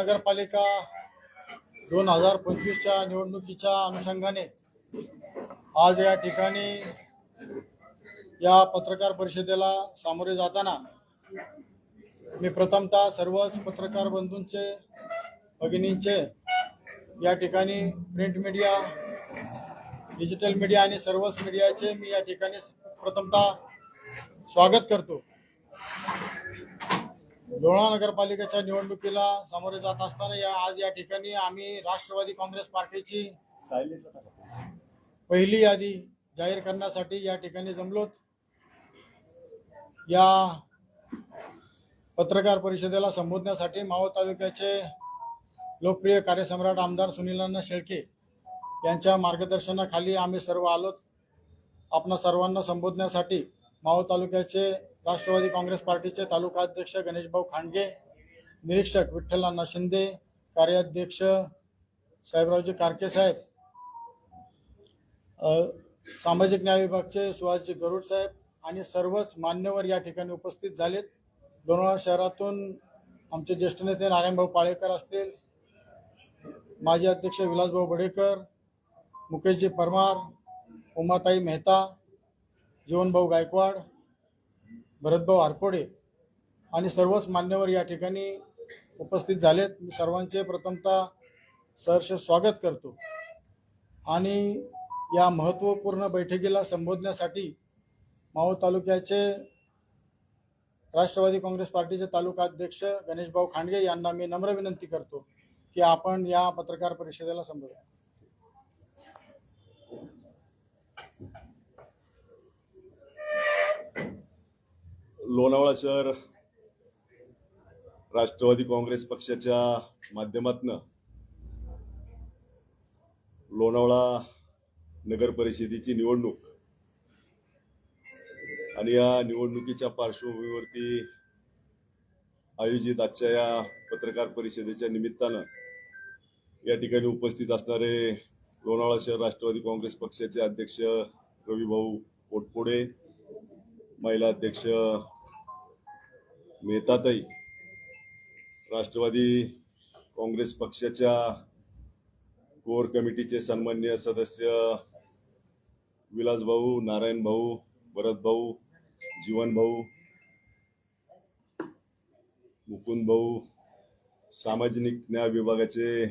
नगरपालिका दोन हजार पंचवीसच्या निवडणुकीच्या अनुषंगाने आज या ठिकाणी या पत्रकार परिषदेला सामोरे जाताना मी प्रथमतः सर्वच पत्रकार बंधूंचे भगिनींचे या ठिकाणी प्रिंट मीडिया डिजिटल मीडिया आणि सर्वच मीडियाचे मी या ठिकाणी प्रथमतः स्वागत करतो. लोणा नगरपालिकेच्या निवडणुकीला सामोरे जात असताना या आज या ठिकाणी आम्ही राष्ट्रवादी काँग्रेस पार्टीची पहिली यादी जाहीर करण्यासाठी या ठिकाणी जमलोत. या पत्रकार परिषदेला संबोधण्यासाठी मावळ तालुक्याचे लोकप्रिय कार्यसम्राट आमदार सुनीलांना शेळके यांच्या मार्गदर्शनाखाली आम्ही सर्व आलोत. आपणा सर्वांना संबोधण्यासाठी मावळ तालुक्याचे राष्ट्रवादी काँग्रेस पार्टीचे तालुका अध्यक्ष गणेशभाऊ खांडगे निरीक्षक विठ्ठलांना शिंदे कार्याध्यक्ष साहेबरावजी कारके साहेब सामाजिक न्याय विभागचे सुहासजी गरुड साहेब आणि सर्वच मान्यवर या ठिकाणी उपस्थित झालेत. लोणावळा शहरातून आमचे ज्येष्ठ नेते नारायणभाऊ पाळेकर असतील माजी अध्यक्ष विलासभाऊ बडेकर मुकेशजी परमार उमाताई मेहता जीवनभाऊ गायकवाड भरतभाऊ आरपोडे आणि सर्वच मान्यवर या ठिकाणी उपस्थित झालेत. मी सर्वांचे प्रथमतः सहर्ष स्वागत करतो. आणि या महत्त्वपूर्ण बैठकीला संबोधण्यासाठी मावळ तालुक्याचे राष्ट्रवादी काँग्रेस पार्टीचे तालुका अध्यक्ष गणेशभाऊ खांडगे यांना मी नम्र विनंती करतो की आपण या पत्रकार परिषदेला संबोधूया. लोणावळा शहर राष्ट्रवादी काँग्रेस पक्षाच्या माध्यमातन लोणावळा नगर परिषदेची निवडणूक आणि या निवडणुकीच्या पार्श्वभूमीवरती आयोजित आजच्या या पत्रकार परिषदेच्या निमित्तानं या ठिकाणी उपस्थित असणारे लोणावळा शहर राष्ट्रवादी काँग्रेस पक्षाचे अध्यक्ष रविभाऊ पोटपोडे महिला अध्यक्ष मेहताताई राष्ट्रवादी काँग्रेस पक्षाच्या कोर कमिटीचे सन्मान्य सदस्य विलासभाऊ नारायण भाऊ भरतभाऊ जीवनभाऊ मुकुंद भाऊ सामाजिक न्याय विभागाचे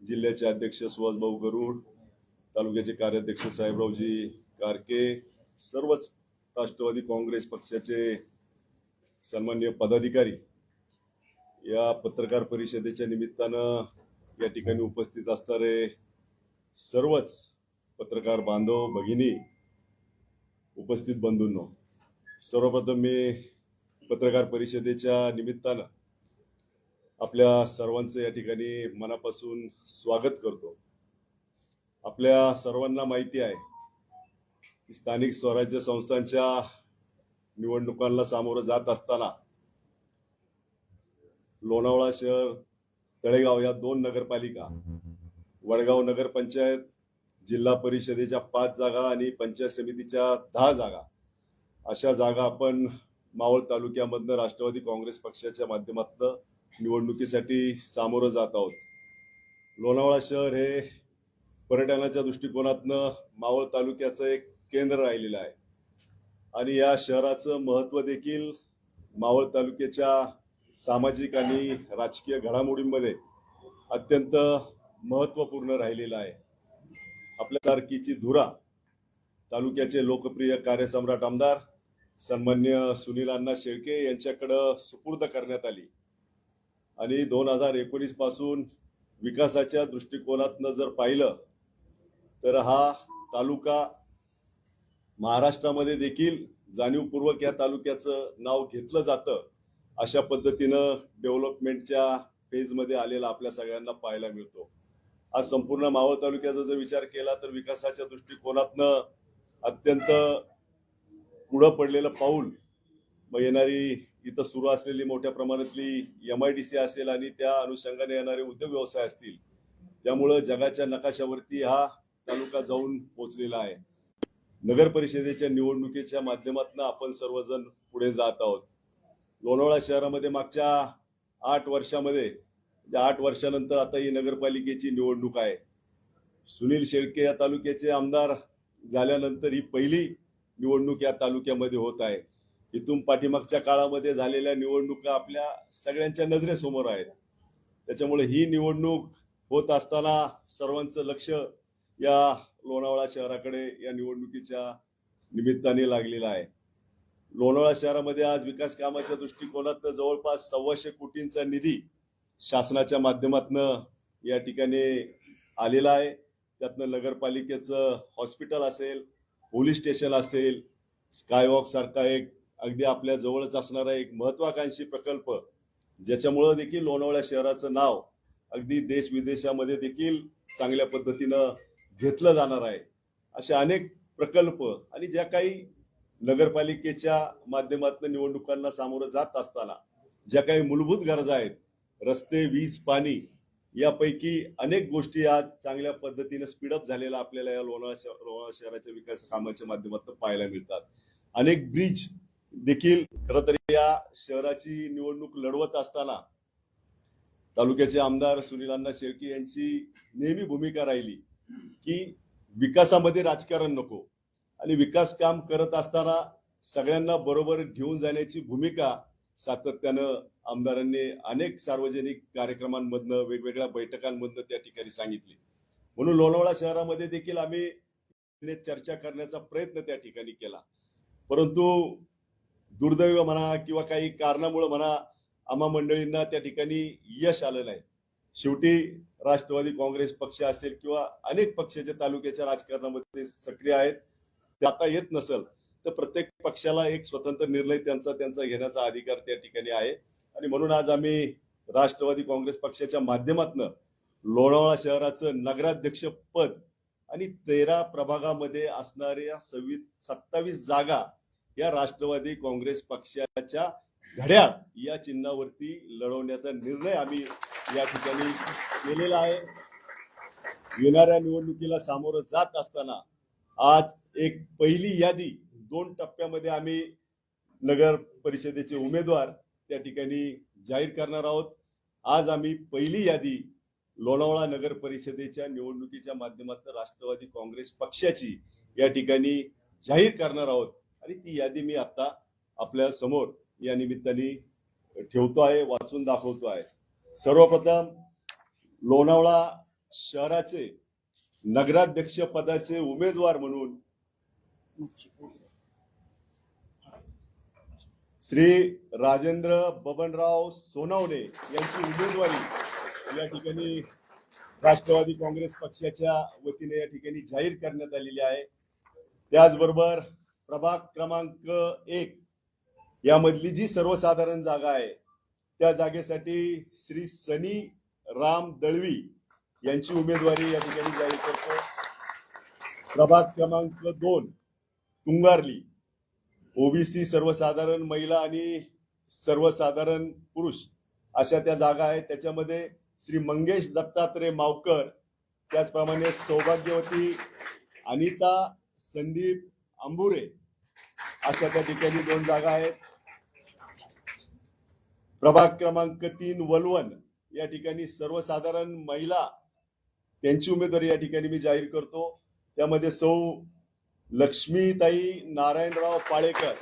जिल्ह्याचे अध्यक्ष सुहासभाऊ गरुड तालुक्याचे कार्याध्यक्ष साहेबरावजी कारके सर्वच राष्ट्रवादी काँग्रेस पक्षाचे सन्मान्य पदाधिकारी या पत्रकार परिषदेच्या निमित्तानं या ठिकाणी उपस्थित असणारे सर्वच पत्रकार बांधव भगिनी उपस्थित बंधूंनो सर्वप्रथम मी पत्रकार परिषदेच्या निमित्तानं आपल्या सर्वांचं या ठिकाणी मनापासून स्वागत करतो. आपल्या सर्वांना माहिती आहे की स्थानिक स्वराज्य संस्थांच्या निवडणुकांना सामोरं जात असताना लोणावळा शहर तळेगाव या दोन नगरपालिका वडगाव नगरपंचायत जिल्हा परिषदेच्या पाच जागा आणि पंचायत समितीच्या दहा जागा. अशा जागा आपण मावळ तालुक्यामधनं राष्ट्रवादी काँग्रेस पक्षाच्या माध्यमातनं निवडणुकीसाठी सामोरं जात आहोत. लोणावळा शहर हे पर्यटनाच्या दृष्टिकोनातनं मावळ तालुक्याचं एक केंद्र राहिलेलं आहे. आणि या शहराचं महत्त्व देखील मावळ तालुक्याच्या सामाजिक आणि राजकीय घडामोडींमध्ये अत्यंत महत्त्वपूर्ण राहिलेलं आहे. आपल्यासारखीची धुरा तालुक्याचे लोकप्रिय कार्यसम्राट आमदार सन्मान्य सुनील अण्णा शेळके यांच्याकडं सुपूर्द करण्यात आली. आणि दोन हजार एकोणीसपासून विकासाच्या दृष्टिकोनातनं जर पाहिलं तर हा तालुका महाराष्ट्रामध्ये देखील जाणीवपूर्वक या तालुक्याचं नाव घेतलं जातं अशा पद्धतीनं डेव्हलपमेंटच्या फेजमध्ये आलेला आपल्या सगळ्यांना पाहायला मिळतो. आज संपूर्ण मावळ तालुक्याचा जर विचार केला तर विकासाच्या दृष्टिकोनातनं अत्यंत पुढं पडलेलं पाऊल मग येणारी इथं सुरू असलेली मोठ्या प्रमाणातली एम आय डी सी असेल आणि त्या अनुषंगाने येणारे उद्योग व्यवसाय असतील त्यामुळं जगाच्या नकाशावरती हा तालुका जाऊन पोचलेला आहे. नगर परिषदेच्या निवडणुकीच्या माध्यमातून आपण सर्वजण पुढे जात आहोत. लोणावळा शहरामध्ये मागच्या आठ वर्षामध्ये म्हणजे आठ वर्षानंतर आता ही नगरपालिकेची निवडणूक आहे. सुनील शेळके या तालुक्याचे आमदार झाल्यानंतर ही पहिली निवडणूक या तालुक्यामध्ये होत आहे. इथून पाठीमागच्या काळामध्ये झालेल्या निवडणुका आपल्या सगळ्यांच्या नजरेसमोर आहेत. त्याच्यामुळे ही निवडणूक होत असताना सर्वांचं लक्ष या लोणावळा शहराकडे या निवडणुकीच्या निमित्ताने लागलेला आहे. लोणावळा शहरामध्ये आज विकास कामाच्या दृष्टिकोनातनं जवळपास सव्वाशे कोटींचा निधी शासनाच्या माध्यमातनं या ठिकाणी आलेला आहे. त्यातनं नगरपालिकेचं हॉस्पिटल असेल पोलीस स्टेशन असेल स्कायवॉक सारखा एक अगदी आपल्या जवळच असणारा एक महत्वाकांक्षी प्रकल्प ज्याच्यामुळं देखील लोणावळा शहराचं नाव अगदी देश विदेशामध्ये देखील चांगल्या पद्धतीनं घेतलं जाणार आहे. असे अनेक प्रकल्प आणि ज्या काही नगरपालिकेच्या माध्यमातून निवडणुकांना सामोरं जात असताना ज्या काही मूलभूत गरजा आहेत रस्ते वीज पाणी यापैकी अनेक गोष्टी आज चांगल्या पद्धतीने स्पीडअप झालेल्या आपल्याला या लोणावळा लोणा लोणावळा शहराच्या विकास कामाच्या माध्यमातून पाहायला मिळतात. अनेक ब्रिज देखील खरं तर या शहराची निवडणूक लढवत असताना तालुक्याचे आमदार सुनीलांना शेळके यांची नेहमी भूमिका राहिली. की विकासामध्ये राजकारण नको. आणि विकास काम करत असताना सगळ्यांना बरोबर घेऊन जाण्याची भूमिका सातत्यानं आमदारांनी अनेक सार्वजनिक कार्यक्रमांमधनं वेगवेगळ्या बैठकांमधनं त्या ठिकाणी सांगितली. म्हणून लोणावळा शहरामध्ये देखील आम्ही चर्चा करण्याचा प्रयत्न त्या ठिकाणी केला. परंतु दुर्दैव म्हणा किंवा काही कारणामुळे म्हणा आम्हा मंडळींना त्या ठिकाणी यश आलं नाही. शेवटी राष्ट्रवादी काँग्रेस पक्ष असेल किंवा अनेक पक्षाच्या तालुक्याच्या राजकारणामध्ये सक्रिय आहेत ते आता येत नसल तर प्रत्येक पक्षाला एक स्वतंत्र निर्णय त्यांचा त्यांचा घेण्याचा अधिकार त्या ठिकाणी आहे. आणि म्हणून आज आम्ही राष्ट्रवादी काँग्रेस पक्षाच्या माध्यमातनं लोणावळा शहराचं नगराध्यक्ष पद आणि तेरा प्रभागामध्ये असणाऱ्या सव्वीस सत्तावीस जागा या राष्ट्रवादी काँग्रेस पक्षाच्या घड्याळ या चिन्हावरती लढवण्याचा निर्णय आम्ही या ठिकाणी केलेला आहे. येणाऱ्या निवडणुकीला सामोरं जात असताना आज एक पहिली यादी दोन टप्प्यामध्ये आम्ही नगर परिषदेचे उमेदवार त्या ठिकाणी जाहीर करणार आहोत. आज आम्ही पहिली यादी लोणावळा नगर परिषदेच्या निवडणुकीच्या माध्यमातून राष्ट्रवादी काँग्रेस पक्षाची या ठिकाणी जाहीर करणार आहोत. आणि ती यादी मी आता आपल्यासमोर या निमित्ताने ठेवतो आहे वाचून दाखवतो आहे. सर्वप्रथम लोणावळा शहराचे नगराध्यक्ष पदाचे उमेदवार म्हणून श्री राजेंद्र बबनराव सोनावणे यांची उमेदवारी या ठिकाणी राष्ट्रवादी काँग्रेस पक्षाच्या वतीने या ठिकाणी जाहीर करण्यात आलेली आहे. त्याचबरोबर प्रभाग क्रमांक एक यामधली जी सर्वसाधारण जागा आहे त्या जागेसाठी श्री सनी राम दळवी यांची उमेदवारी या ठिकाणी जाहीर करतो. प्रभाग क्रमांक दोन तुंगारली. ओबीसी सर्वसाधारण महिला आणि सर्वसाधारण पुरुष अशा त्या जागा आहेत. त्याच्यामध्ये श्री मंगेश दत्तात्रय मावकर त्याचप्रमाणे सौभाग्यवती अनिता संदीप आंबुरे अशा त्या ठिकाणी दोन जागा आहेत. प्रभाग क्रमांक तीन वलवण. या ठिकाणी सर्वसाधारण महिला त्यांची उमेदवारी या ठिकाणी मी जाहीर करतो. त्यामध्ये सौ लक्ष्मीताई नारायणराव पाळेकर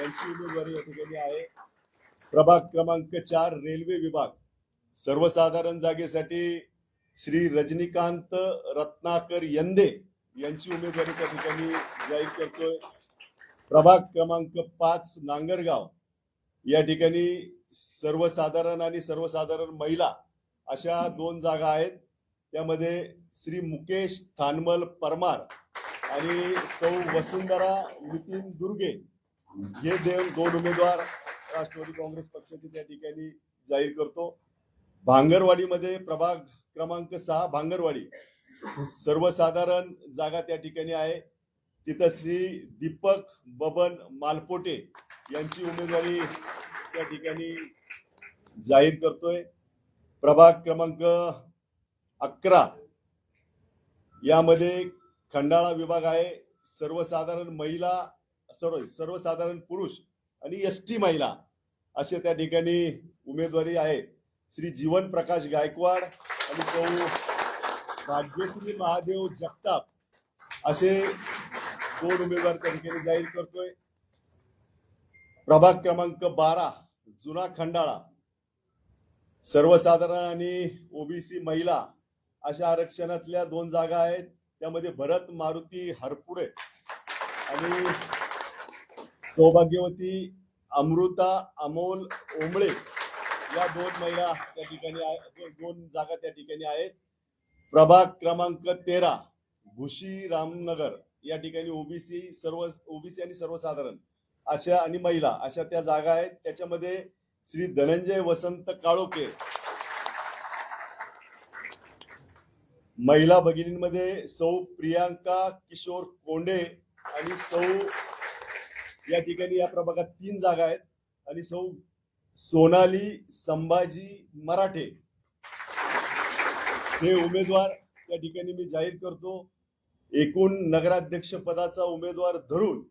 यांची उमेदवारी या ठिकाणी आहे. प्रभाग क्रमांक चार रेल्वे विभाग. सर्वसाधारण जागेसाठी श्री रजनीकांत रत्नाकर यंदे यांची उमेदवारी त्या ठिकाणी जाहीर करतोय. प्रभाग क्रमांक पाच नांगरगाव. या ठिकाणी सर्वसाधारण आणि सर्वसाधारण महिला अशा दोन जागा आहेत. त्यामध्ये श्री मुकेश थानमल परमार आणि सौ वसुंधरा नितीन दुर्गे हे देव दोन उमेदवार राष्ट्रवादी काँग्रेस पक्षाचे त्या ठिकाणी जाहीर करतो. भांगरवाडीमध्ये प्रभाग क्रमांक सहा भांगरवाडी. सर्वसाधारण जागा त्या ठिकाणी आहे. तिथं श्री दीपक बबन मालपोटे यांची उमेदवारी त्या ठिकाणी जाहीर करतोय. प्रभाग क्रमांक अकरा यामध्ये खंडाळा विभाग आहे. सर्वसाधारण महिला सर्व सर्वसाधारण पुरुष आणि एस टी महिला असे त्या ठिकाणी उमेदवारी आहे श्री जीवन प्रकाश गायकवाड आणि सौ भाग्यश्री महादेव जगताप असे दोन उमेदवार त्या ठिकाणी जाहीर करतोय. प्रभाग क्रमांक बारा जुना खंडाळा. सर्वसाधारण आणि ओबीसी महिला अशा आरक्षणातल्या दोन जागा आहेत. त्यामध्ये भरत मारुती हरपुडे आणि सौभाग्यवती अमृता अमोल ओंबळे या दोन महिला त्या ठिकाणी दोन जागा त्या ठिकाणी आहेत. प्रभाग क्रमांक तेरा भुशी रामनगर या ठिकाणी ओबीसी सर्व ओबीसी आणि सर्वसाधारण अशा आणि महिला अशा त्या जागा आहेत. त्याच्यामध्ये श्री धनंजय वसंत काळोके महिला भगिनींमध्ये सौ प्रियांका किशोर कोंडे आणि सौ या ठिकाणी या प्रभागात तीन जागा आहेत. आणि सौ सोनाली संभाजी मराठे. हे उमेदवार त्या ठिकाणी मी जाहीर करतो. एकूण नगराध्यक्ष पदाचा उमेदवार धरून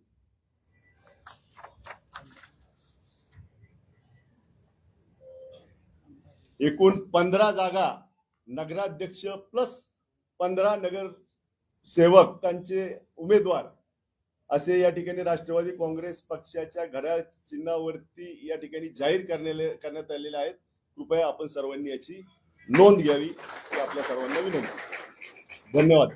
एकूण पंधरा जागा नगराध्यक्ष प्लस पंधरा नगर त्यांचे उमेदवार असे या ठिकाणी राष्ट्रवादी काँग्रेस पक्षाच्या घड्याळ चिन्हावरती या ठिकाणी जाहीर करण्याले करण्यात आलेले आहेत. कृपया आपण सर्वांनी याची नोंद घ्यावी. आपल्या सर्वांना विनंती. धन्यवाद.